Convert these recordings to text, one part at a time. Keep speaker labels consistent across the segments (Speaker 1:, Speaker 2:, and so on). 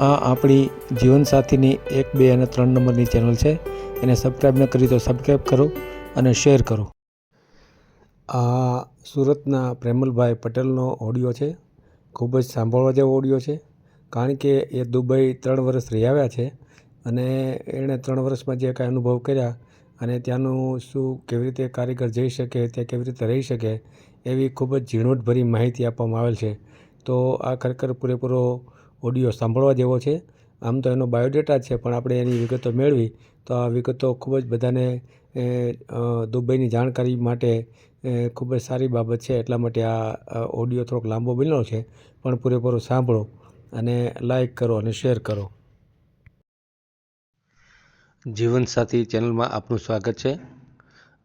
Speaker 1: આ આપણી જીવનસાથીની એક, બે અને ત્રણ નંબરની ચેનલ છે. એને સબસ્ક્રાઈબ ન કરી તો સબસ્ક્રાઈબ કરો અને શેર કરો. આ સુરતના પ્રેમલભાઈ પટેલનો ઓડિયો છે. ખૂબ જ સાંભળવા જેવો ઓડિયો છે. કારણ કે એ દુબઈ ત્રણ વર્ષ રહી આવ્યા છે અને એણે ત્રણ વર્ષમાં જે કાંઈ અનુભવ કર્યા અને ત્યાંનું શું કેવી રીતે કારીગર જઈ શકે ત્યાં કેવી રીતે રહી શકે એવી ખૂબ જ ઝીણવટભરી માહિતી આપવામાં આવેલ છે. તો આ ખરેખર પૂરેપૂરો ઓડિયો સાંભળવા જેવો છે. આમ તો એનો બાયોડેટા છે, પણ આપણે એની વિગતો મેળવી, તો આ વિગતો ખૂબ જ બધાને દુબઈની જાણકારી માટે ખૂબ જ સારી બાબત છે. એટલા માટે આ ઓડિયો થોડોક લાંબો બન્યો છે, પણ પૂરેપૂરો સાંભળો અને લાઈક કરો અને શેર કરો. જીવનસાથી ચેનલમાં આપનું સ્વાગત છે.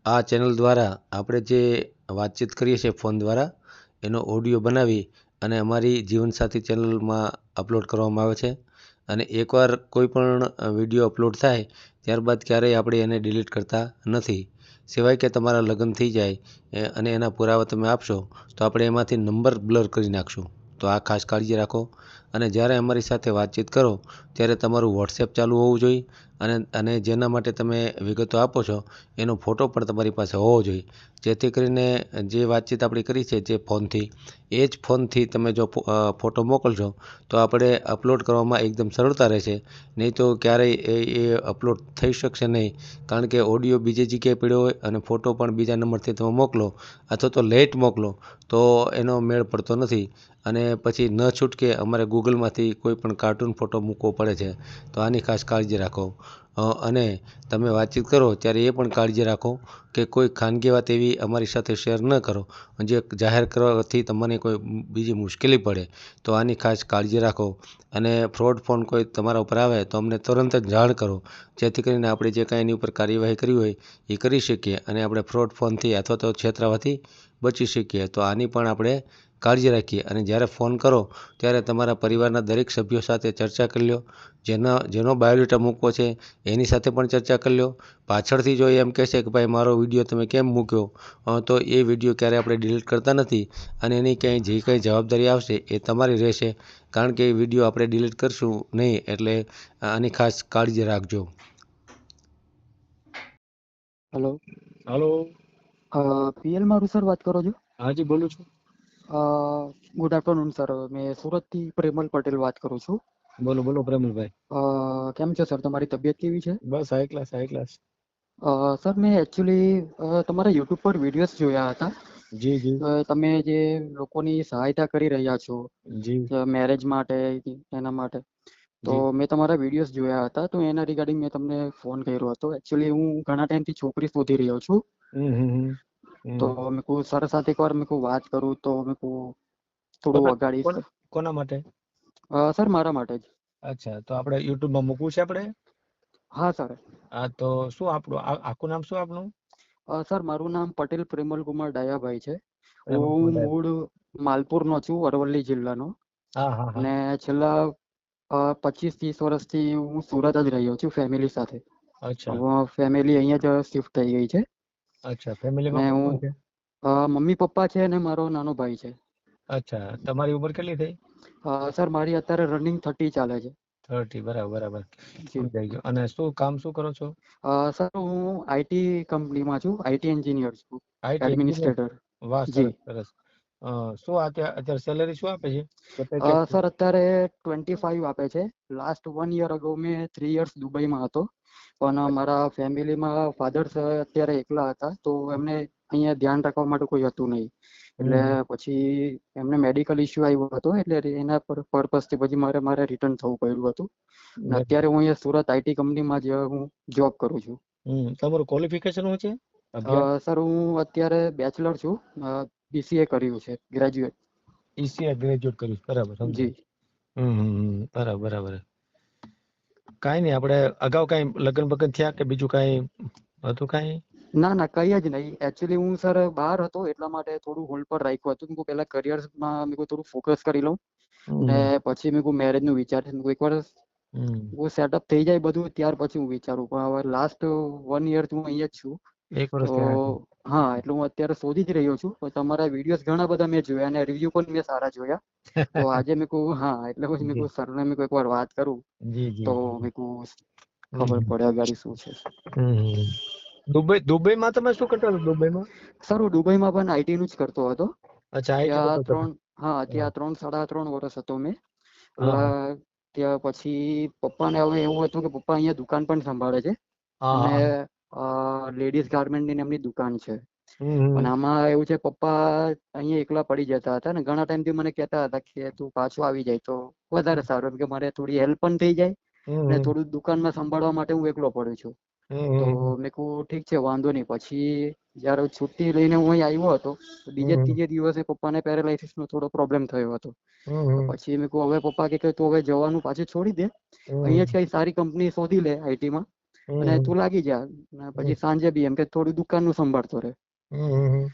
Speaker 1: આ ચેનલ દ્વારા આપણે જે વાતચીત કરીએ છીએ ફોન દ્વારા, એનો ઓડિયો બનાવી અને અમારી જીવનસાથી ચેનલમાં અપલોડ કરવામાં આવે છે. અને એકવાર કોઈ પણ વીડિયો અપલોડ થાય, ત્યારબાદ ક્યારેય આપણે એને ડિલીટ કરતા નથી. સિવાય કે તમારા લગ્ન થઈ જાય અને એના પુરાવા તમે આપશો, તો આપણે એમાંથી નંબર બ્લર કરી નાખશું. તો આ ખાસ કાળજી રાખો. અને જ્યારે અમારી સાથે વાતચીત કરો, ત્યારે તમારું વોટ્સએપ ચાલુ હોવું જોઈએ અને અને જેના માટે તમે વિગતો આપો છો, એનો ફોટો પણ તમારી પાસે હોવો જોઈએ. જેથી કરીને જે વાતચીત આપણી કરી છે, જે ફોનથી, એ જ ફોનથી તમે જો ફોટો મોકલશો, તો આપણે અપલોડ કરવામાં એકદમ સરળતા રહેશે. નહીં તો ક્યારેય એ અપલોડ થઈ શકશે નહીં. કારણ કે ઓડિયો બીજી જગ્યાએ પડ્યો હોય અને ફોટો પણ બીજા નંબરથી તમે મોકલો અથવા તો લેટ મોકલો, તો એનો મેળ પડતો નથી. અને પછી ન છૂટકે અમારે ગૂગલમાંથી કોઈ પણ કાર્ટૂન ફોટો મૂકવો પડે છે, તો આની ખાસ કાળજી રાખો. અને તમે વાતચીત કરો, ત્યારે એ પણ કાળજી રાખો કે કોઈ ખાનગી વાત એવી અમારી સાથે શેર ન કરો, જે જાહેર કરવાથી તમને કોઈ બીજી મુશ્કેલી પડે, તો આની ખાસ કાળજી રાખો. અને ફ્રોડ ફોન કોઈ તમારા ઉપર આવે, તો અમને તરત જ જાણ કરો. જેથી કરીને આપણે જે કાંઈ એની ઉપર કાર્યવાહી કરવી હોય, એ કરી શકીએ. અને આપણે ફ્રોડ ફોનથી અથવા તો છેતરાવાથી બચી શકીએ. તો આની પણ આપણે કાળજી રાખીએ અને જ્યારે ફોન કરો ત્યારે તમારા પરિવારના દરેક સભ્યો સાથે ચર્ચા કરી લો. જેના જેનો બાયોડેટા મૂકવો છે એની સાથે પણ ચર્ચા કરી લો. પાછળથી જો એ એમ કહેશે કે ભાઈ મારો વીડિયો તમે કેમ મૂક્યો? તો એ વીડિયો ક્યારેય આપણે ડિલીટ કરતા નથી અને એની ક્યાંય જે કંઈ જવાબદારી આવશે એ તમારી રહેશે. કારણ કે એ વીડિયો આપણે ડિલીટ કરશું નહીં એટલે આની ખાસ કાળજી રાખજો.
Speaker 2: હેલો.
Speaker 3: હાલો.
Speaker 2: પીએલ મારું સર વાત કરો છો?
Speaker 3: હાજી બોલું છું.
Speaker 2: ગુડ આફ્ટરનૂન સર મેં સુરતથી પ્રેમલ પટેલ વાત કરું છું.
Speaker 3: બોલો બોલો પ્રેમલભાઈ.
Speaker 2: કેમ છો સર? તમારી તબિયત કેવી છે?
Speaker 3: બસ હાઈ ક્લાસ હાઈ ક્લાસ
Speaker 2: અ, સર મેં એકચ્યુઅલી તમારા યુટ્યુબ પર વિડીયોઝ જોયા હતા.
Speaker 3: જી જી.
Speaker 2: તમે જે લોકોની સહાયતા કરી રહ્યા છો
Speaker 3: જી.
Speaker 2: મેરેજ માટે એના માટે. તો મેં તમારા વિડીયોઝ જોયા હતા તો એના રિગાર્ડિંગ મેં તમને ફોન કર્યો હતો. એકચ્યુઅલી હું ઘણા ટાઈમથી છોકરી શોધી રહ્યો છું. તો મેં કહું સર સાથે એકવાર મેં કહું વાત કરું તો મેં કહું થોડું વગાડી
Speaker 3: કોના માટે?
Speaker 2: સર મારા માટે જ.
Speaker 3: અચ્છા તો આપણે YouTube માં મૂકવું છે આપણે?
Speaker 2: હા સર.
Speaker 3: હા તો શું આપણું આખું નામ શું આપનું?
Speaker 2: સર મારું નામ પટેલ પ્રેમલ કુમાર ડાયાભાઈ છે. હું મૂળ માલપુર નો છું અરવલ્લી જિલ્લાનો. અને છેલ્લા પચીસ ત્રીસ વર્ષથી હું સુરત જ રહ્યો છું ફેમિલી સાથે.
Speaker 3: અચ્છા.
Speaker 2: ફેમિલી અહીંયા જ શિફ્ટ થઈ ગઈ છે.
Speaker 3: અચ્છા ફેમિલીમાં
Speaker 2: હું
Speaker 3: છે?
Speaker 2: મમ્મી પપ્પા છે અને મારો નાનો ભાઈ છે.
Speaker 3: અચ્છા તમારી ઉંમર કેટલી થઈ?
Speaker 2: સર મારી અત્યારે રનિંગ થર્ટી ચાલે છે.
Speaker 3: થર્ટી બરાબર બરાબર. અને શું કામ શું કરો છો?
Speaker 2: સર હું આઈટી કંપનીમાં છું. આઈટી એન્જિનિયર છું. એડમિનિસ્ટ્રેટર
Speaker 3: વાહ સરસ શું અત્યારે સેલરી શું આપે છે?
Speaker 2: સર અત્યારે ટ્વેન્ટી ફાઈવ આપે છે. લાસ્ટ વન યર અગો મેં થ્રી યર્સ દુબઈમાં હતો. પણ મારા ફેમિલીમાં ફાધર અત્યારે એકલા હતા તો એમને અહીંયા ધ્યાન રાખવા માટે કોઈ હતું નહીં. એટલે પછી એમને મેડિકલ ઇસ્યુ આવ્યો હતો એટલે એના પર પર્પઝથી પછી મારે મારે રિટર્ન થવું પડ્યું હતું. અત્યારે હું અહીંયા સુરત આઈટી કંપનીમાં જ હું જોબ કરું છું.
Speaker 3: તમારું ક્વોલિફિકેશન શું છે?
Speaker 2: સર હું અત્યારે બેચલર છું. બીસીએ કર્યું છે ગ્રેજ્યુએટ
Speaker 3: ઈસીઆર ગ્રેજ્યુએટ કર્યું બરાબર સમજી હમ. બરાબર બરાબર. કાંઈ નહીં આપણે અગાઉ કાંઈ લગ્ન બગન થયા કે બીજું કાંઈ હતું કાંઈ?
Speaker 2: ના ના કઈ જ નહીં. એકચ્યુઅલી હું સર બહાર હતો એટલા માટે થોડું હોલ્ડ પર રાખ્યું હતું. મેં પહેલા કરિયરમાં મેં થોડું ફોકસ કરી લઉં. ને પછી મેં કોઈ મેરેજનું વિચાર મેં એકવાર હું સેટઅપ થઈ જાય બધું ત્યાર પછી હું વિચારું. પણ હવે લાસ્ટ વન યર હું અહીંયા જ છું.
Speaker 3: એક વર્ષ
Speaker 2: હા એટલે હું અત્યારે શોધી જ રહ્યો છું. પણ તમારા વિડીયોઝ ઘણા બધા મેં જોયા અને રિવ્યુ પણ મેં સારા જોયા. તો આજે મેં કહું હા એટલે પછી મેં કહું સરને મેં એકવાર વાત કરું. તો મેં કહું ખબર પડે અગાડી શું છે.
Speaker 3: દુબઈ દુબઈમાં તમે શું કરતા હતા? દુબઈમાં?
Speaker 2: સર હું દુબઈમાં પણ આઈટી નું જ કરતો હતો.
Speaker 3: અચ્છા
Speaker 2: ત્યાં ત્રણ હા ત્યાં ત્રણ સાડા ત્રણ વર્ષ હતો મેં. ત્યાં પછી પપ્પાને હવે એવું હતું કે પપ્પા અહીંયા દુકાન પણ સંભાળે છે. અને
Speaker 3: હા
Speaker 2: ગાર્મેન્ટની એમની દુકાન છે. પણ આમાં એવું છે પપ્પા અહીંયા એકલા પડી જતા હતા ને ઘણા ટાઈમથી મને કહેતા હતા કે તું પાછો આવી જાય તો વધારે સારું કે મારે થોડી હેલ્પ પણ થઈ જાય ને. થોડું દુકાનમાં સંભાળવા માટે હું એકલો પડું છું. તો મેં કહું ઠીક છે વાંધો નહીં. પછી જયારે છુટ્ટી લઈને હું અહીં આવ્યો હતો બીજે ત્રીજે દિવસે પપ્પાને પેરાલાઇસિસ નો થોડો પ્રોબ્લેમ થયો હતો. પછી મેં કહું હવે પપ્પા કે તું હવે જવાનું પાછું છોડી દે. અહીંયા જ કઈ સારી કંપની શોધી લે આઈટી માં. અને તું લાગી જા. પછી સાંજે બી એમ કે થોડું દુકાનનું સંભાળતો રહે.
Speaker 3: હમ.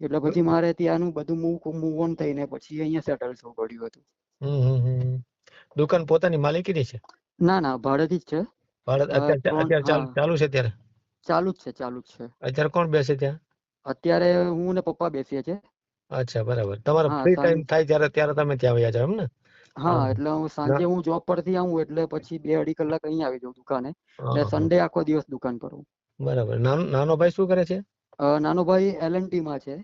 Speaker 2: એટલે પછી મારે ત્યાંનું બધું મૂવ મૂવ ઓન થઈને પછી અહીંયા સેટલ થવું પડ્યું હતું.
Speaker 3: દુકાન પોતાની માલિકીની છે?
Speaker 2: ના ના ભાડેથી જ છે.
Speaker 3: અત્યારે ચાલુ છે ત્યારે
Speaker 2: ચાલુ જ છે ચાલુ જ છે.
Speaker 3: અત્યારે કોણ બેસે ત્યાં?
Speaker 2: અત્યારે હું ને પપ્પા બેસીએ છીએ.
Speaker 3: અચ્છા બરાબર. તમારો ફ્રી ટાઈમ થાય ત્યારે ત્યારે તમે ત્યાં વયા જાવ એમ ને?
Speaker 2: હા એટલે હું
Speaker 3: ના
Speaker 2: સાંજે હું જોબ પરથી આવું એટલે પછી બે અઢી કલાક અહીંયા આવી જાઉં દુકાને.
Speaker 3: એટલે
Speaker 2: ને સન્ડે આખો દિવસ દુકાન પર હું
Speaker 3: બરાબર. નાનો ભાઈ શું કરે છે?
Speaker 2: નાનો ભાઈ એલએનટી માં છે.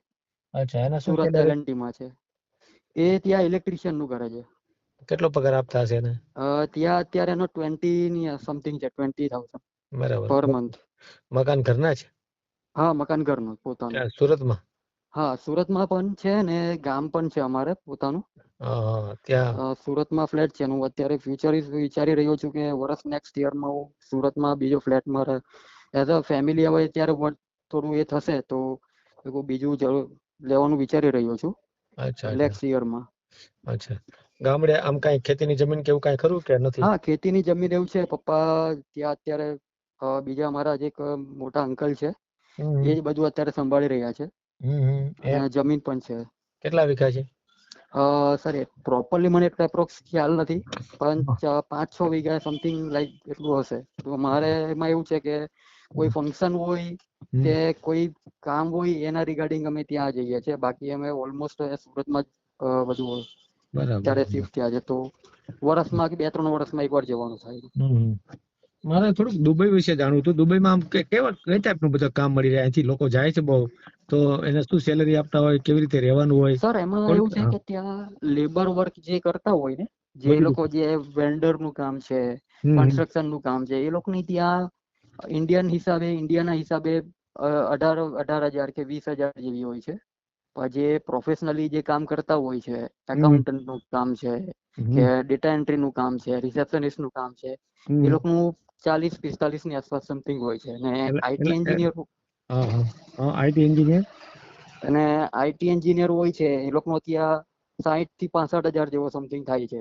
Speaker 3: અચ્છા એના
Speaker 2: સુરત? એલએનટી માં છે. એ ત્યાં ઇલેક્ટ્રિશિયનનું કરે છે.
Speaker 3: કેટલો પગાર આપતા હશે એને?
Speaker 2: ત્યાં અત્યારે એનો ટ્વેન્ટી ની સમથિંગ છે ટ્વેન્ટી થાઉઝન્ડ
Speaker 3: બરાબર.
Speaker 2: પર મંથ
Speaker 3: મકાન ઘરના છે
Speaker 2: હા મકાન ઘરનું પોતાનું.
Speaker 3: સુરત સુરતમાં?
Speaker 2: હા સુરતમાં પણ છે ને ગામ પણ છે અમારે પોતાનું.
Speaker 3: ત્યાં?
Speaker 2: સુરતમાં ફ્લેટ છે. હું અત્યારે ફ્યુચર વિચારી રહ્યો છું કે વર્ષ નેક્સ્ટ યરમાં હું સુરતમાં બીજો ફ્લેટ મારે એઝ અ ફેમિલી હવે ત્યારે થોડું એ થશે તો બીજું જરૂર લેવાનું વિચારી રહ્યો છું. નેક્સ્ટ યરમાં
Speaker 3: અચ્છા. ગામડે આમ કઈ ખેતીની જમીન કેવું કઈ ખરું કે નથી?
Speaker 2: હા ખેતીની જમીન એવું છે. પપ્પા ત્યાં અત્યારે બીજા મારા જે એક મોટા અંકલ છે. એ જ બધું અત્યારે સંભાળી રહ્યા છે. અને જમીન પણ છે.
Speaker 3: કેટલા વીઘા છે?
Speaker 2: સર પ્રોપરલી મને એટલો એપ્રોક્સ ખ્યાલ નથી પણ પાંચ છ વીઘા સમથિંગ લાઈક એટલું હશે. તો મારે એમાં એવું છે કે કોઈ ફંક્શન હોય કે કોઈ કામ હોય એના રિગાર્ડિંગ અમે ત્યાં જઈએ છીએ. બાકી અમે ઓલમોસ્ટ સુરતમાં જ બધું
Speaker 3: બરાબર
Speaker 2: ત્યારે શિફ્ટ થયા છે તો વર્ષમાં કે બે ત્રણ વર્ષમાં એકવાર જવાનું થાય.
Speaker 3: મારે થોડુંક દુબઈ વિશે જાણવું હતું. દુબઈમાં આમ કેવા કઈ ટાઈપનું બધા કામ મળી રહ્યા? અહીંથી લોકો જાય છે બહુ. તો એને શું સેલરી આપતા હોય કેવી રીતે રહેવાનું હોય?
Speaker 2: સર એમાં એવું છે કે ત્યાં લેબર વર્ક જે કરતા હોય ને જે લોકો જે વેલ્ડરનું કામ છે. કન્સ્ટ્રક્શનનું કામ છે એ લોકોની ત્યાં ઇન્ડિયન હિસાબે ઇન્ડિયાના હિસાબે અઢાર અઢાર હજાર કે વીસ હજાર જેવી હોય છે. જે પ્રોફેશનલી જે કામ કરતા હોય છે એકાઉન્ટન્ટનું કામ છે કે ડેટા એન્ટ્રી નું કામ છે રિસેપ્શનિસ્ટનું કામ છે. એ લોકોનું ચાલીસ પિસ્તાલીસની આસપાસ સમથિંગ હોય છે. અને આઈટી એન્જિનિયર
Speaker 3: આઈટી એન્જિનિયર
Speaker 2: અને આઈટી એન્જિનિયર હોય છે એ લોકોનો ત્યાં સાહીઠથી પાસઠ હજાર જેવો સમથિંગ થાય છે.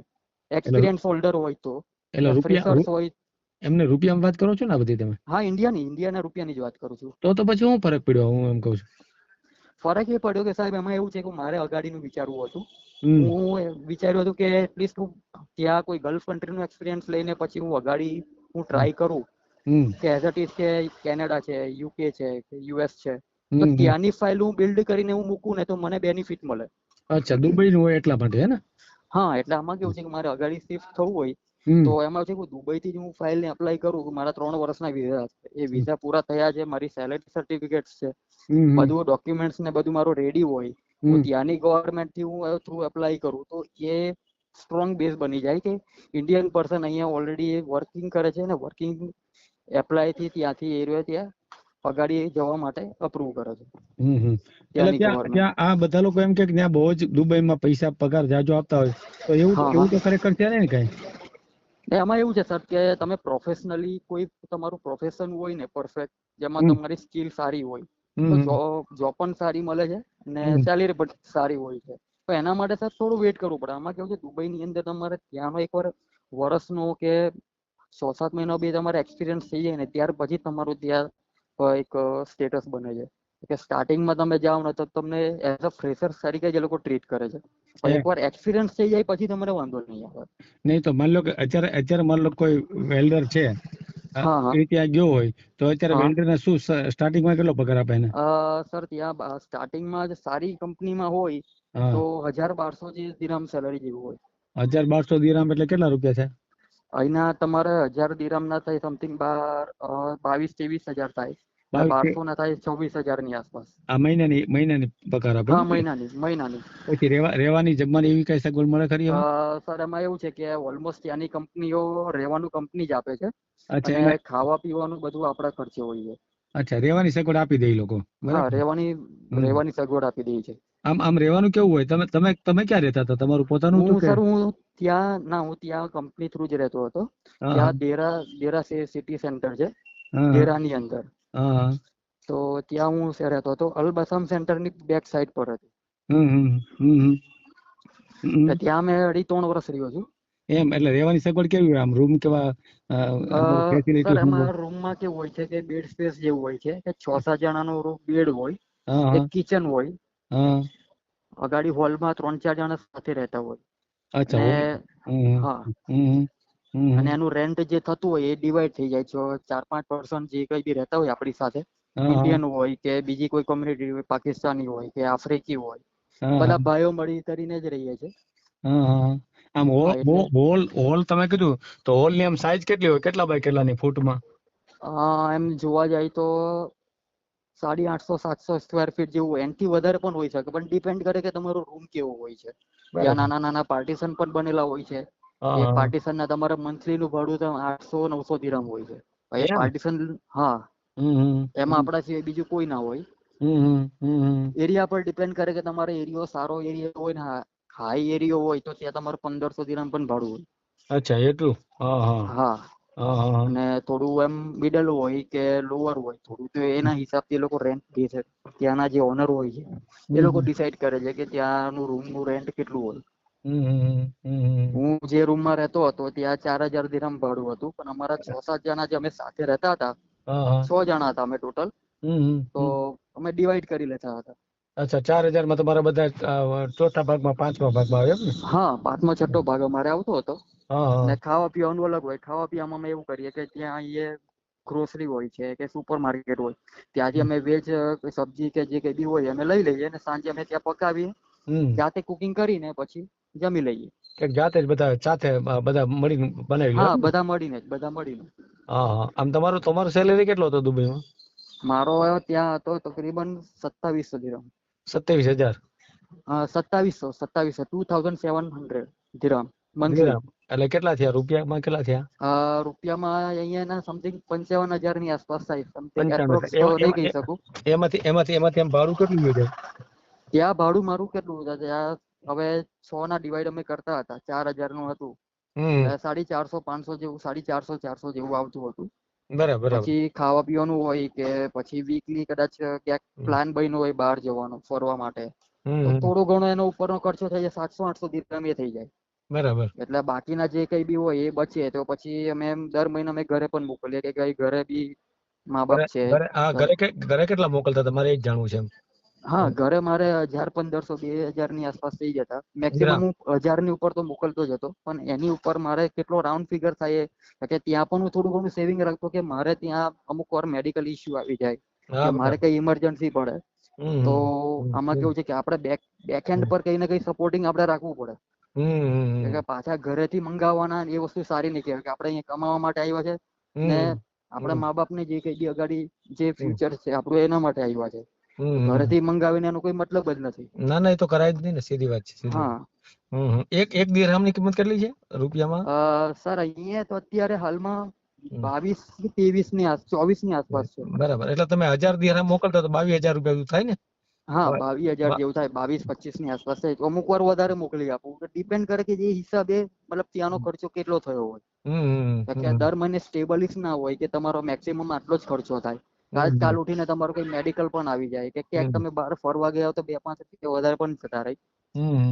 Speaker 2: એક્સપિરિયન્સ હોલ્ડર હોય તો.
Speaker 3: એટલે રૂપિયા
Speaker 2: હોય
Speaker 3: એમને રૂપિયામાં વાત કરો છો ને આ બધી તમે?
Speaker 2: હા ઇન્ડિયાની ઇન્ડિયાના રૂપિયાની જ વાત કરું છું.
Speaker 3: તો તો પછી હું ફરક પડ્યો હું એમ કહું છું.
Speaker 2: ફરક એ પડ્યો કે સાહેબ એમાં એવું છે કે મારે અગાડીનું વિચારવું હતું. હું વિચાર્યું હતું કે એટલીસ્ટ હું ત્યાં કોઈ ગલ્ફ કન્ટ્રીનું એક્સપિરિયન્સ લઈને પછી હું અગાડી હું ટ્રાય કરું કે એઝ ઇટ ઇઝ કે કેનેડા છે યુકે છે કે યુએસ છે તો. ત્યાંની ફાઇલ હું બિલ્ડ કરીને હું મૂકું ને તો મને બેનિફિટ મળે.
Speaker 3: અચ્છા દુબઈ નું હોય એટલા માટે હે ને?
Speaker 2: હા એટલે આમાં કેવું છે કે મારે અગાડી શિફ્ટ થવું હોય તો એમાં છે કે દુબઈ થી જ હું ફાઇલ ને એપ્લાય કરું કે મારા ત્રણ વર્ષના વિઝા છે. એ વિઝા પૂરા થયા છે મારી સેલેરી સર્ટિફિકેટ છે. બધું ડોક્યુમેન્ટ્સ ને બધું મારું રેડી હોય હું ત્યાંની ગવર્મેન્ટથી હું થ્રુ એપ્લાય કરું તો એ સ્ટ્રોંગ બેઝ બની જાય કે ઇન્ડિયન પર્સન અહીંયા ઓલરેડી વર્કિંગ કરે છે ને વર્કિંગ એપ્લાયથી ત્યાંથી એરિયા ત્યાં પગાડી જવા માટે અપ્રૂવ કરે છે.
Speaker 3: એટલે ત્યાં આ બધા લોકો એમ કે ત્યાં બહુ જ દુબઈમાં પૈસા પગાર જાજો આપતા હોય. તો એવું એવું તો ખરેખર છે ને કઈ?
Speaker 2: એમાં એવું છે સર કે તમે પ્રોફેશનલી કોઈ તમારું પ્રોફેશન હોય ને પરફેક્ટ જેમાં તમારી સ્કિલ સારી હોય તો જોબ પણ સારી મળે છે ને
Speaker 3: હમ.
Speaker 2: સેલેરી પણ સારી હોય છે. તો એના માટે સર થોડું વેઇટ કરવું પડે. આમાં કેવું છે દુબઈની અંદર તમારે ત્યાંનો એકવાર વર્ષનો કે છ સાત મહિનો બી તમારે એક્સપિરિયન્સ થઈ જાય ને ત્યાર પછી તમારું ત્યાં એક સ્ટેટસ બને છે. કે સ્ટાર્ટિંગમાં તમે જાઓ ને તો તમને એઝ અ ફ્રેશર તરીકે જે લોકો ટ્રીટ કરે છે. એકવાર એક્સપિરિયન્સ થઈ જાય પછી તમારે વાંધો નહીં આવે.
Speaker 3: નહીં તો માની લો કે અત્યારે અત્યારે માની લો કોઈ વેલ્ડર છે એ ત્યાં ગયો હોય તો અત્યારે વેલ્ડરને શું સ્ટાર્ટિંગમાં કેટલો પગાર આપે
Speaker 2: સર ત્યાં સ્ટાર્ટિંગમાં જ સારી કંપનીમાં હોય તો હજાર બારસો જે દિરામ સેલરી જેવું હોય.
Speaker 3: હજાર બારસો દિરામ એટલે કેટલા રૂપિયા છે?
Speaker 2: અહીંના તમારે હજાર દિરામ ના થાય સમથિંગ બાર બાવીસ ત્રેવીસ હજાર થાય. બારસો ના થાય ચોવીસ હજારની આસપાસ.
Speaker 3: આ મહિનાની મહિનાની પગાર આપે
Speaker 2: હા મહિનાની મહિનાની.
Speaker 3: પછી રેવા રેવાની જમવાની એવી કઈ સગવડ મળે ખરી
Speaker 2: સર એમાં એવું છે કે ઓલમોસ્ટ ત્યાંની કંપનીઓ રહેવાનું કંપની જ આપે છે. અને ખાવા પીવાનું બધું આપણા ખર્ચે હોય છે.
Speaker 3: અચ્છા રેવાની સગવડ આપી દે એ લોકો
Speaker 2: હા રહેવાની રહેવાની સગવડ આપી દે છે.
Speaker 3: આમ આમ રેવાનું કેવું હોય? તમે તમે તમે ક્યાં રહેતા હતા? તમારું પોતાનું
Speaker 2: હું સર હું ત્યાં ના હું ત્યાં કંપની થ્રુ જ રહેતો હતો. ત્યાં દેરા દેરા સિટી સેન્ટર છે. દેરાની અંદર. તો ત્યાં હું રહેતો હતો. અલબસમ સેન્ટરની બેક સાઈડ પર હતી. ત્યાં મેં અઢી ત્રણ વર્ષ રહ્યો છું.
Speaker 3: એમ એટલે રહેવાની સગવડ કેવી હોય? આમ રૂમ કેવા ફેસિલિટી
Speaker 2: એમાં રૂમમાં કેવું હોય છે કે બેડ સ્પેસ જેવું હોય છે કે છ સાત જણાનો રૂમ બેડ હોય એક કિચન હોય
Speaker 3: અગાડી
Speaker 2: અગાડી હોલમાં ત્રણ ચાર જણા સાથે રહેતા હોય.
Speaker 3: અચ્છા હો.
Speaker 2: અને એનું રેન્ટ જે થતું હોય એ ડિવાઈડ થઈ જાય છે. ચાર પાંચ પર્સન જે કઈ બી રહેતા હોય આપણી સાથે ઇન્ડિયન હોય કે બીજી કોઈ કોમ્યુનિટી હોય પાકિસ્તાની હોય કે આફ્રિકી હોય બધા ભાઈઓ મળી કરીને જ રહીએ છે.
Speaker 3: હા હા. આમ હોલ હોલ તમે કીધું તો હોલની આમ સાઈઝ કેટલી હોય? કેટલા બાય કેટલાની ફૂટમાં?
Speaker 2: અ, એમ જોવા જાય તો સાડી આઠસો સાતસો સ્ક્વેર ફીટ જેવું હોય. એનાથી વધારે પણ હોય શકે પણ ડિપેન્ડ કરે કે તમારો રૂમ કેવો હોય છે. ત્યાં નાના નાના પાર્ટીશન પણ બનેલા હોય છે.
Speaker 3: એ
Speaker 2: પાર્ટીશન ના તમારે મંથલી નું ભાડું તો આઠસો નવસો દિરહમ હોય છે. એ પાર્ટીશન હા. એમાં આપણા સિવાય બીજું કોઈ ના હોય. એરિયા પર ડિપેન્ડ કરે કે તમારો એરિયો સારો એરિયો હોય ને હાઈ એરિયો હોય તો ત્યાં તમારે પંદરસો દિરહમ પણ ભાડું હોય.
Speaker 3: અચ્છા એટલું? હા.
Speaker 2: અને થોડું એમ મિડલ હોય કે લોઅર હોય થોડું તો એના હિસાબથી એ લોકો રેન્ટ દે છે. ત્યાંના જે ઓનર હોય છે એ લોકો ડિસાઈડ કરે છે કે ત્યાંનું રૂમનું રેન્ટ કેટલું હોય. હું જે રૂમમાં રહેતો હતો ત્યાં ચાર હજાર દિરહમ ભાડું હતું પણ અમારા છ સાત જણા જે અમે સાથે રહેતા હતા છ જણા હતા અમે ટોટલ તો અમે ડિવાઈડ કરી લેતા હતા.
Speaker 3: અચ્છા ચાર હજારમાં તમારા બધા ચોથા ભાગમાં પાંચમા ભાગમાં આવે એમ ને?
Speaker 2: હા પાંચમો છઠ્ઠો ભાગ અમારે આવતો હતો. ને ખાવા પીવાનું અલગ હોય. ખાવા પીવામાં અમે એવું કરીએ કે ત્યાં એ ગ્રોસરી હોય છે કે સુપર માર્કેટ હોય ત્યાંથી અમે વેજ સબ્જી કે જે કઈ બી હોય અમે લઈ લઈએ અને સાંજે અમે ત્યાં પકાવીએ. જાતે કુકિંગ કરીને પછી જમી લઈએ.
Speaker 3: કે જાતે જ બધા સાથે બધા મળીને બનાવી
Speaker 2: હા બધા મળીને જ બધા મળીને.
Speaker 3: હા હા. આમ તમારો તમારો સેલેરી કેટલો હતો દુબઈમાં?
Speaker 2: મારો ત્યાં હતો તકરીબન સત્તાવીસો દિરહમ
Speaker 3: સત્યાવીસ હજાર.
Speaker 2: સત્તાવીસો સત્તાવીસો ટુ થાઉઝન્ડ સેવન હંડ્રેડ ધીરામ મંથલી
Speaker 3: એટલે કેટલા થયા? રૂપિયામાં કેટલા થયા?
Speaker 2: રૂપિયામાં અહીંયા ના સમથિંગ પંચાવન હજારની આસપાસ થાય સમથિંગ નહીં કહી શકું.
Speaker 3: એમાંથી એમાંથી એમાંથી એમ ભાડું કેટલું હોય
Speaker 2: ત્યાં ભાડું મારું કેટલું હતું ત્યાં હવે છ ના ડિવાઈડ અમે કરતા હતા ચાર હજારનું હતું સાડી ચારસો પાંચસો જેવું સાડી ચારસો ચારસો જેવું આવતું હતું.
Speaker 3: બરાબર
Speaker 2: પછી ખાવા પીવાનું હોય કે પછી વીકલી કદાચ ક્યાંક પ્લાન બન્યો હોય બહાર જવાનો ફરવા માટે તો થોડો ઘણો એનો ઉપરનો ખર્ચો થઈ જાય સાતસો આઠસો દિરહમ એ થઈ જાય.
Speaker 3: બરાબર.
Speaker 2: એટલે બાકીના જે કઈ બી હોય એ બચે તો પછી અમે દર મહિને અમે ઘરે પણ મોકલીએ કે કઈ ઘરે બી મા બાપ છે.
Speaker 3: ઘરે કેટલા મોકલતા તમારે એ જ જાણવું છે
Speaker 2: હા ઘરે મારે હજાર પંદરસો બે હજારની આસપાસ થઈ જતા. મેક્સિમમ હું હજારની ઉપર તો મોકલતો જ હતો. પણ એની ઉપર મારે કેટલો રાઉન્ડ ફિગર થાય કે ત્યાં પણ હું થોડું ઘણું સેવિંગ રાખતો કે મારે ત્યાં અમુક વાર મેડિકલ ઇસ્યુ આવી જાય મારે કઈ ઇમરજન્સી પડે. તો આમાં કેવું છે કે આપણે બેક બેક હેન્ડ પર કઈ ને કઈ સપોર્ટિંગ આપણે રાખવું પડે. કે પાછા ઘરેથી મંગાવવાના એ વસ્તુ સારી નહીં કહેવાય. કે આપણે અહીંયા કમાવા માટે આવ્યા છે ને આપણા મા બાપ ને જે કઈ બી અગાડી જે ફ્યુચર છે આપણું એના માટે આવ્યા છે. ઘરેથી મંગાવીને એનો કોઈ મતલબ જ નથી.
Speaker 3: ના ના એ તો કરાય જ નહીં ને સીધી વાત છે
Speaker 2: હા.
Speaker 3: એક એક દિરહામની કિંમત કેટલી છે રૂપિયામાં?
Speaker 2: સર અહીંયા તો અત્યારે હાલમાં બાવીસ કે ત્રેવીસની આસ ચોવીસની આસપાસ છે.
Speaker 3: બરાબર. એટલે તમે હજાર દિરહામ મોકલતા તો બાવીસ હજાર રૂપિયા થાય ને?
Speaker 2: હા બાવીસ હજાર જેવું થાય બાવીસ પચીસની આસપાસ થાય. અમુક વાર વધારે મોકલી આપું. ડિપેન્ડ કરે કે જે હિસાબે મતલબ ત્યાંનો ખર્ચો કેટલો થયો હોય. તો. દર મહિને સ્ટેબલિશ ના હોય કે તમારો મેક્સિમમ આટલો જ ખર્ચો થાય. કાલ કાલ ઉઠીને તમારું કઈ મેડિકલ પણ આવી જાય. કે ક્યાંક તમે બહાર ફરવા ગયા તો બે પાંચ રૂપિયા વધારે પણ જતા રહે.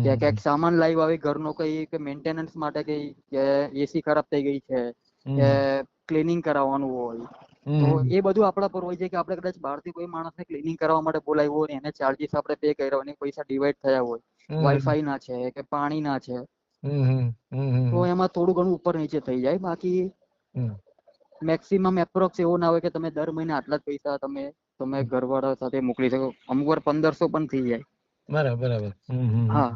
Speaker 2: કે ક્યાંક સામાન લાઈવ આવી ઘરનો કઈ કે મેન્ટેનન્સ માટે કઈ કે એસી ખરાબ થઈ ગઈ છે કે ક્લીનિંગ કરાવવાનું હોય. તો એ બધું આપણા પર હોય છે કે આપણે કદાચ બહારથી કોઈ માણસને ક્લીનિંગ કરવા માટે બોલાવ્યો હોય એને ચાર્જિસ આપણે પે કર્યા હોય પૈસા ડિવાઈડ થયા હોય. વાઈફાઈ ના છે કે પાણી ના છે તો એમાં થોડું ઘણું ઉપર નીચે થઈ જાય. બાકી. મેક્સિમમ એપ્રોક્સ એવું ના હોય કે તમે દર મહિને આટલા જ પૈસા તમે તમે ઘરવાળા સાથે મોકલી શકો. અમુક વાર પંદરસો પણ થઈ જાય.
Speaker 3: બરાબર બરાબર.
Speaker 2: હા.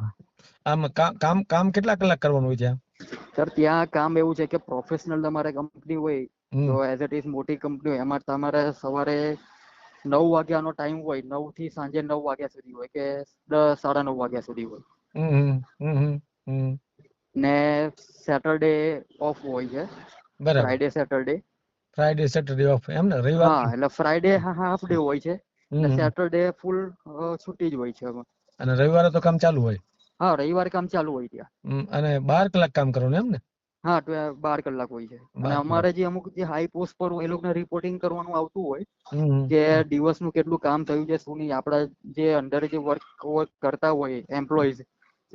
Speaker 3: આમ કામ કામ કેટલા કલાક કરવાનું હોય છે
Speaker 2: સર ત્યાં કામ એવું છે કે પ્રોફેશનલ તમારે કંપની હોય તો એઝ ઇટ ઇઝ મોટી કંપની હોય એમાં તમારે સવારે નવ વાગ્યાનો ટાઈમ હોય નવથી સાંજે નવ વાગ્યા સુધી હોય કે દસ સાડા નવ વાગ્યા સુધી હોય. ને સેટરડે ઓફ હોય છે. Friday Saturday
Speaker 3: Friday Saturday off એમ ને? રવિવાર
Speaker 2: હા એટલે ફ્રાઈડે હાફ ડે હોય છે.
Speaker 3: અને
Speaker 2: સેટરડે ફૂલ છુટ્ટી જ હોય છે
Speaker 3: અને રવિવારે તો કામ ચાલુ હોય?
Speaker 2: હા રવિવારે કામ ચાલુ હોય ત્યાં.
Speaker 3: અને બાર કલાક કામ કરવાનું એમ ને?
Speaker 2: હા બાર કલાક હોય છે. અને અમારે જે અમુક જે હાઈ પોસ્ટ પર હોય એ લોકોને રિપોર્ટિંગ કરવાનું આવતું હોય. કે દિવસનું કેટલું કામ થયું છે શું નહીં આપણા જે અંદર જે વર્ક વર્ક કરતા હોય એમ્પ્લોઈઝ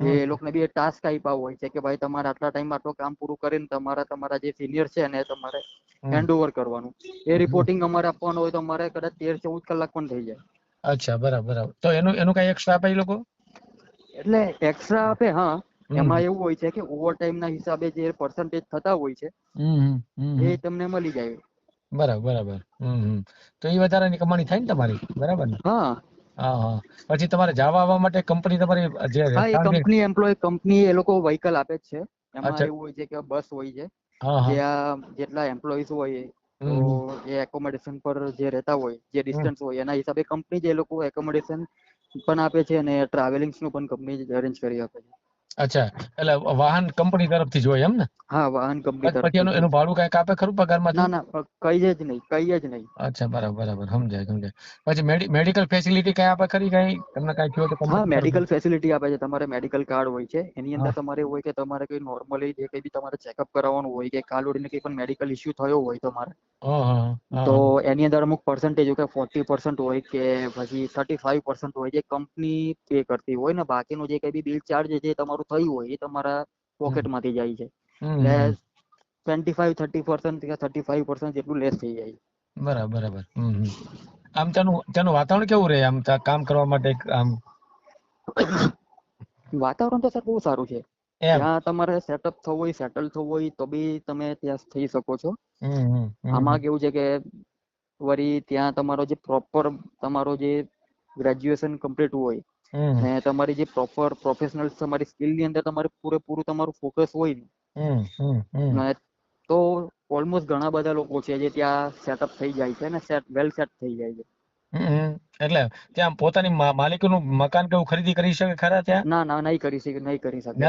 Speaker 2: એ
Speaker 3: હમ.
Speaker 2: લોકોને બી ટાસ્ક આપ્યા હોય છે કે ભાઈ તમારે આટલા ટાઈમ આટલું કામ પૂરું કરીને તમારા તમારા જે સિનિયર છે ને તમારે હેન્ડ ઓવર કરવાનું. એ રિપોર્ટિંગ અમારે આપવાનું હોય તો અમારે કદાચ તેર ચૌદ કલાક પણ થઈ જાય.
Speaker 3: અચ્છા બરાબર બરાબર. તો એનું એનું કઈ એક્સ્ટ્રા આપે એ લોકો?
Speaker 2: એટલે એક્સ્ટ્રા આપે હા. એમાં એવું હોય છે કે ઓવર ટાઈમ ના હિસાબે જે પર્સન્ટેજ થતા હોય છે એ તમને મળી જાય.
Speaker 3: બરાબર બરાબર. હમ. તો એ વધારાની કમાણી થાય ને તમારી? બરાબર ને?
Speaker 2: હા.
Speaker 3: પછી તમારે જવા આવવા માટે કંપની તમારી જે
Speaker 2: હા કંપની એમ્પ્લોય કંપની એ લોકો વ્હીકલ આપે છે. એમાં. એવું હોય છે કે બસ હોય છે. જ્યાં જેટલા એમ્પ્લોઈઝ હોય તો. એ એકોમોડેશન પર જે રહેતા હોય જે ડિસ્ટન્સ હોય એના હિસાબે કંપની જે લોકો એકોમોડેશન પણ આપે છે અને ટ્રાવેલિંગ્સનું પણ કંપની અરેન્જ કરી આપે છે.
Speaker 3: અચ્છા એટલે વાહન કંપની તરફથી જ હોય એમ ને?
Speaker 2: હા વાહન કંપની
Speaker 3: તરફ પછી એનું એનું ભાડું કઈ કાપે ખરું પગારમાં
Speaker 2: ના ના કઈ જ નહીં કઈ જ નહીં.
Speaker 3: અચ્છા બરાબર બરાબર સમજાય સમજાય. પછી મેડિકલ ફેસિલિટી કઈ આપે ખરી કઈ? તમને કઈ થયો કે
Speaker 2: હા મેડિકલ? ફેસિલિટી આપે છે તમારે મેડિકલ કાર્ડ હોય છે એની અંદર તમારે હોય કે તમારે કોઈ નોર્મલી જે કઈ બી તમારે ચેકઅપ કરાવવાનું હોય કે કાલ ઉડીને કઈ પણ મેડિકલ ઇશ્યુ થયો હોય તમારે તો. એની અંદર અમુક પર્સન્ટેજ કે ફોર્ટી પર્સન્ટ હોય કે પછી થર્ટી ફાઈવ પર્સન્ટ હોય જે કંપની પે કરતી હોય ને બાકીનું જે કઈ બી બિલ ચાર્જ જે તમારું થયું હોય એ તમારા પોકેટમાંથી જાય છે. એટલે ટ્વેન્ટી ફાઈવ થર્ટી પર્સન્ટ કે થર્ટી ફાઈવ પર્સન્ટ જેટલું લેસ થઈ જાય.
Speaker 3: બરાબર બરાબર. આમ તેનું તેનું વાતાવરણ કેવું રહે? આમ કામ કરવા માટે આમ
Speaker 2: વાતાવરણ તો સર બહુ સારું છે. ત્યાં તમારે સેટઅપ થવું હોય સેટલ થવું હોય તો બી તમે ત્યાં થઈ શકો છો. આમાં કેવું છે કે વળી ત્યાં તમારો જે પ્રોપર તમારો જે ગ્રેજ્યુએશન કમ્પ્લીટ હોય ને તમારી જે પ્રોપર પ્રોફેશનલ તમારી સ્કિલની અંદર તમારે પૂરેપૂરું તમારું ફોકસ હોય ને તો ઓલમોસ્ટ ઘણા બધા લોકો છે જે ત્યાં સેટઅપ થઈ જાય છે ને સેટ વેલ સેટ થઈ જાય છે.
Speaker 3: એટલે ત્યાં પોતાની માલિકીનું મકાન કેવું ખરીદી કરી શકે ખરા ત્યાં?
Speaker 2: ના ના નહીં કરી શકે નહીં કરી શકે.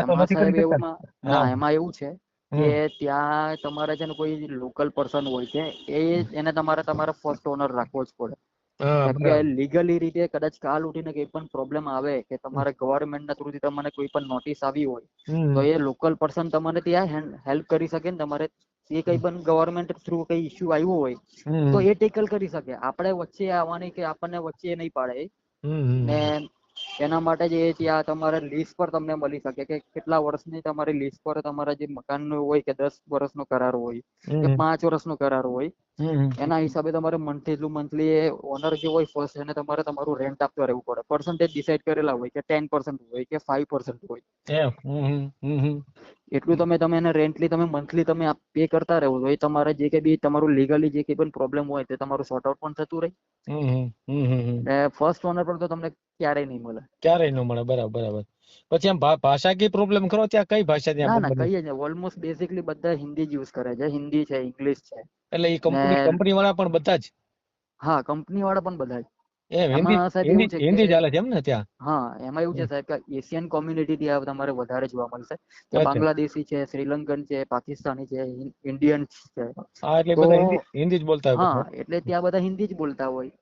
Speaker 2: એમાં. ના એવું છે કે ત્યાં તમારે છે ને કોઈ લોકલ પર્સન હોય છે એ એને તમારે તમારે ફર્સ્ટ ઓનર રાખવો જ પડે. લીગલી રીતે કદાચ કાલ ઉઠીને કઈ પણ પ્રોબ્લેમ આવે કે તમારે ગવર્મેન્ટ ના થ્રુથી તમને કોઈ પણ નોટિસ આવી હોય તો એ લોકલ પર્સન તમને ત્યાં હેલ્પ કરી શકે ને તમારે એ કઈ પણ ગવર્મેન્ટ થ્રુ કઈ ઇસ્યુ આવ્યો હોય તો એ ટેકલ કરી શકે. આપણે વચ્ચે આવવાની કે આપણને વચ્ચે નહીં પાડે ને એના માટે જે ત્યાં તમારે લીઝ પર તમને મળી શકે કે કેટલા વર્ષની તમારી લીઝ પર તમારા જે મકાનનું હોય કે દસ વર્ષનો કરાર હોય કે પાંચ વર્ષનો કરાર હોય એના હિસાબે તમારે મંથલી એટલું મંથલી એ ઓનર જે હોય ફર્સ્ટ એને તમારે તમારું રેન્ટ આપતો રહેવું પડે. પર્સન્ટેજ ડિસાઈડ કરેલા હોય કે ટેન પર્સન્ટ હોય કે ફાઈવ પર્સન્ટ હોય. એટલું તમે તમે એને રેન્ટલી તમે મંથલી તમે પે કરતા રહો તો એ તમારે જે કઈ બી તમારું લીગલી જે કઈ પણ પ્રોબ્લેમ હોય તે તમારું સોર્ટ આઉટ પણ થતું રહે. ફર્સ્ટ ઓનર પર તો તમને ક્યારેય નહીં મળે.
Speaker 3: ક્યારેય ન મળે બરાબર બરાબર. પછી આમ ભાષાકીય પ્રોબ્લેમ ખરો ત્યાં કઈ ભાષા ત્યાં
Speaker 2: ના કઈ છે ઓલમોસ્ટ બેઝિકલી બધા હિન્દી જ યુઝ કરે છે. હિન્દી છે ઇંગ્લિશ છે.
Speaker 3: એટલે એ કંપની કંપની વાળા પણ બધા જ?
Speaker 2: હા કંપની વાળા પણ બધા જ.
Speaker 3: એમ હિન્દી હિન્દી ચાલે છે એમ ને ત્યાં?
Speaker 2: હા એમાં એવું છે સાહેબ કે એશિયન કોમ્યુનિટી ત્યાં તમારે વધારે જોવા મળશે. બાંગ્લાદેશી છે શ્રીલંકન છે પાકિસ્તાની છે ઇન્ડિયન છે.
Speaker 3: હા એટલે બધા હિન્દી જ બોલતા હોય
Speaker 2: હા એટલે ત્યાં બધા હિન્દી જ બોલતા હોય.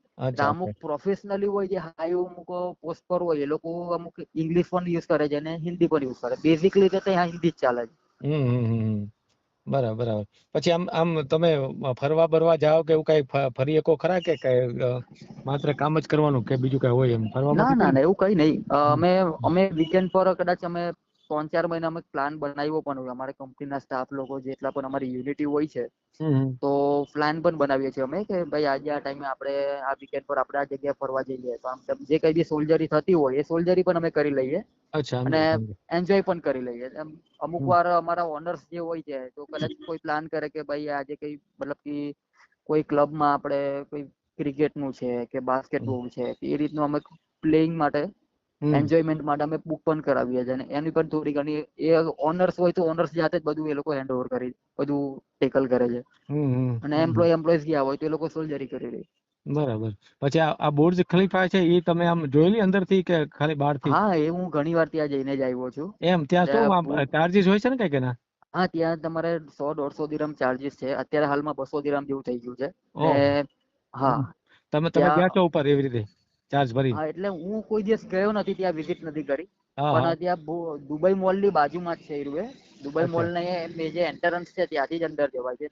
Speaker 2: અમુક પ્રોફેશનલી હોય જે હાઈ અમુક પોસ્ટ પર હોય એ લોકો અમુક ઇંગ્લિશ પણ યુઝ કરે છે અને હિન્દી પણ યુઝ કરે બેઝિકલી તો ત્યાં હિન્દી જ ચાલે છે.
Speaker 3: બરાબર બરાબર. પછી આમ આમ તમે ફરવા બરવા જાઓ કે એવું કઈ ફરી એકો ખરા કે માત્ર કામ જ કરવાનું કે બીજું કઈ હોય એમ ફરવા
Speaker 2: ના ના એવું કઈ નહીં. અમે અમે વીકેન્ડ પર કદાચ અમે ત્રણ ચાર મહિના અમે પ્લાન બનાવ્યો પણ અમારા કંપનીના સ્ટાફ લોકો જેટલા પણ અમારી યુનિટી હોય છે. તો પ્લાન પણ બનાવીએ છીએ અમે કે ભાઈ આજે આ ટાઈમે આપણે આ વીકેન્ડ પર આપણે આ જગ્યાએ ફરવા જઈએ તો આમ જે કઈ બી સોલ્જરી થતી હોય એ સોલ્જરી પણ અમે કરી લઈએ અને. એન્જોય પણ કરી લઈએ અમુક વાર અમારા ઓનર્સ જે હોય છે તો કદાચ કોઈ પ્લાન કરે કે ભાઈ આજે કઈ મતલબ કે કોઈ ક્લબમાં આપણે કોઈ ક્રિકેટનું છે કે બાસ્કેટબોલ છે એ રીતનું અમે પ્લેઇંગ માટે. એન્જોયમેન્ટ માટે અમે બુક પણ કરાવીએ છીએ અને એની પણ થોડી ઘણી એ ઓનર્સ હોય તો ઓનર્સ જાતે જ બધું એ લોકો હેન્ડ ઓવર કરી બધું ટેકલ કરે છે. અને. એમ્પ્લોય એમ્પ્લોઈઝ ગયા હોય તો એ લોકો સોલ્જરી કરી રહી
Speaker 3: બરાબર. પછી આ બુર્જ ખલીફા છે એ તમે આમ જોયેલી અંદરથી કે ખાલી બહારથી?
Speaker 2: હા એ હું ઘણી વાર ત્યાં જઈને જ આવ્યો છું.
Speaker 3: એમ ત્યાં શું ચાર્જીસ હોય છે ને કઈ કે ના?
Speaker 2: હા ત્યાં તમારે સો દોઢસો દિરમ ચાર્જીસ છે. અત્યારે હાલમાં બસો દિરમ જેવું થઈ ગયું છે. હા
Speaker 3: તમે તમે ગયા છો ઉપર એવી રીતે? ચાર્જ ભરી.
Speaker 2: હા એટલે હું કોઈ દિવસ ગયો નથી ત્યાં વિઝિટ નથી કરી. પણ ત્યાં દુબઈ મોલની બાજુમાં જ છે એ દુબઈ મોલ ને જે એન્ટરન્સ છે ત્યાંથી જ અંદર જવાય છે.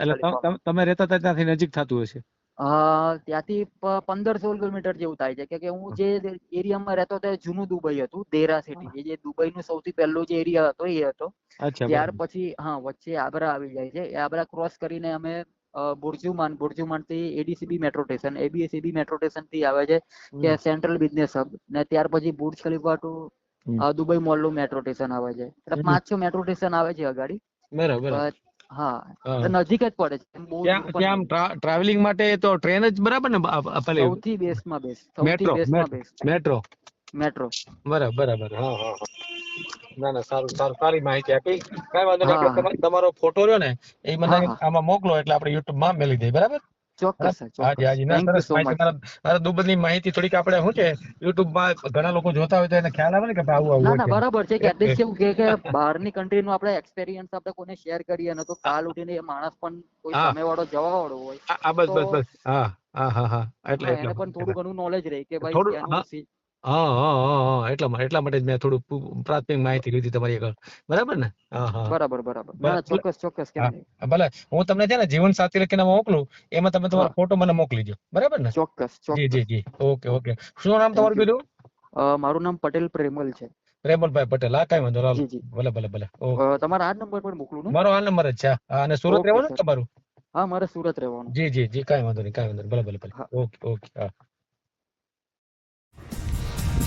Speaker 3: એટલે તમ- રહેતા હતા ત્યાંથી નજીક થતું હશે?
Speaker 2: ત્યાંથી પંદર સોળ કિલોમીટર જેવું થાય છે. કે હું જે એરિયામાં રહેતો હતો જૂનું દુબઈ હતું દેરા સિટી જે દુબઈનું સૌથી પહેલો જે એરિયા હતો એ હતો. ત્યાર પછી હા વચ્ચે આબરા આવી જાય છે. એ આબરા ક્રોસ કરીને અમે BurJuman બુર્જુમાનથી ADCB metro station ADCB metro સ્ટેશનથી આવે છે કે સેન્ટ્રલ બિઝનેસ હબ ને ત્યાર પછી બુર્જ ખલીફા ટુ. દુબઈ મોલનું મેટ્રો સ્ટેશન આવે છે. એટલે પાંચ છ મેટ્રો સ્ટેશન આવે છે અગાડી.
Speaker 3: બરાબર.
Speaker 2: હા. નજીક જ પડે છે.
Speaker 3: ત્યાં ટ્રાવેલિંગ માટે તો ટ્રેન જ બરાબર ને
Speaker 2: સૌથી બેસ્ટમાં બેસ્ટ સૌથી બેસ્ટમાં બેસ્ટ
Speaker 3: મેટ્રો
Speaker 2: મેટ્રો
Speaker 3: બરાબર બરાબર. હા હા. ના ના સારું સારું સારી માહિતી આપી. કઈ વાંધો નહીં આપણે તમારો ફોટો રહ્યો ને એ મને. આમાં મોકલો એટલે આપણે YouTube માં મેલી દઈએ બરાબર?
Speaker 2: ચોક્કસ
Speaker 3: હાજી હાજી. ના સરસ
Speaker 2: સો
Speaker 3: માહિતી
Speaker 2: મચ
Speaker 3: મારા મારા દુબઈની માહિતી થોડીક આપણે શું છે યુટ્યુબમાં ઘણા લોકો જોતા હોય તો એને ખ્યાલ આવે ને કે ભાઈ આવું
Speaker 2: ના ના બરાબર છે કે એટલીસ્ટ
Speaker 3: એ-
Speaker 2: કે કે બહારની કન્ટ્રી નું આપણે એક્સપિરિયન્સ આપણે કોને શેર કરીએ ને તો કાલ ઉઠીને એ માણસ પણ કોઈ સામે વાળો જવા વાળો હોય.
Speaker 3: આ આ બસ બસ બસ. હા હા હા હા. એટલે એટલે.
Speaker 2: એને પણ થોડું ઘણું નોલેજ રહે કે ભાઈ
Speaker 3: હા હા હા હા. હા એટલા માટે એટલા માટે જ મેં થોડું પ્રાથમિક માહિતી લીધી તમારી આગળ. બરાબર ને? હા હા.
Speaker 2: બરાબર બરાબર. ના ચોક્કસ ચોક્કસ કેમ નહીં?
Speaker 3: ભલે. હું તમને છે ને જીવન સાથી લખીને મોકલું એમાં તમે તમારો ફોટો મને મોકલી દો બરાબર ને?
Speaker 2: ચોક્કસ
Speaker 3: જી જી જી. Okay okay. શું નામ તમારું કીધું?
Speaker 2: મારું નામ પટેલ પ્રેમલ છે.
Speaker 3: પ્રેમલભાઈ પટેલ. હા કઈ વાંધો. હાલો. ભલે ભલે ભલે.
Speaker 2: તમારા આ નંબર પર મોકલું ને?
Speaker 3: મારો આ નંબર જ છે. અને સુરત રહેવાનું તમારું?
Speaker 2: હા મારે સુરત રહેવાનું.
Speaker 3: જી જી જી. કઈ વાંધો નહીં કઈ વાંધો નહીં. ભલે ભલે ભલે. Okay okay. હા.